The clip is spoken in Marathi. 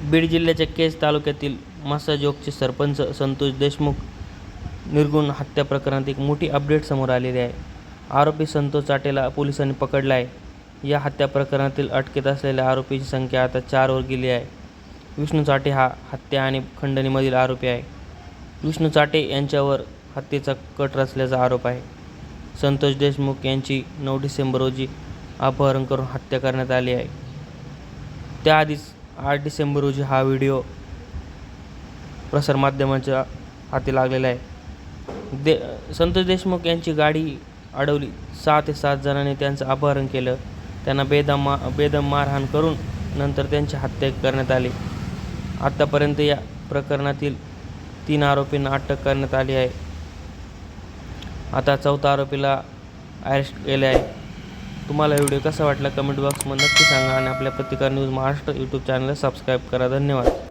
बीड जिल्ह्याच्या केज तालुक्यातील मासाजोगचे सरपंच संतोष देशमुख निर्गुण हत्या प्रकरणात एक मोठी अपडेट समोर आलेली आहे. आरोपी संतोष चाटेला पोलिसांनी पकडला आहे या हत्या प्रकरणातील अटकेत असलेल्या आरोपीची संख्या आता चारवर गेली आहे. विष्णू चाटे हा हत्या आणि खंडणीमधील आरोपी आहे. विष्णू चाटे यांच्यावर हत्येचा कट रचल्याचा आरोप आहे. संतोष देशमुख यांची नऊ डिसेंबर रोजी अपहरण करून हत्या करण्यात आली आहे. त्याआधीच आठ डिसेंबर रोजी हा व्हिडिओ प्रसारमाध्यमांच्या हाती लागलेला आहे. दे संतोष देशमुख यांची गाडी अडवली. सहा ते सात जणांनी त्यांचं अपहरण केलं. त्यांना बेदम मा बेदम मारहाण करून नंतर त्यांची हत्या करण्यात आली. आत्तापर्यंत या प्रकरणातील तीन आरोपींना अटक करण्यात आली आहे. आता चौथा आरोपीला अरेस्ट केले आहे. तुम्हाला व्हिडिओ कसा वाटला कमेंट बॉक्समध्ये नक्की सांगा आणि आपल्या प्रतिकार न्यूज महाराष्ट्र यूट्यूब चॅनलला सबस्क्राईब करा. धन्यवाद.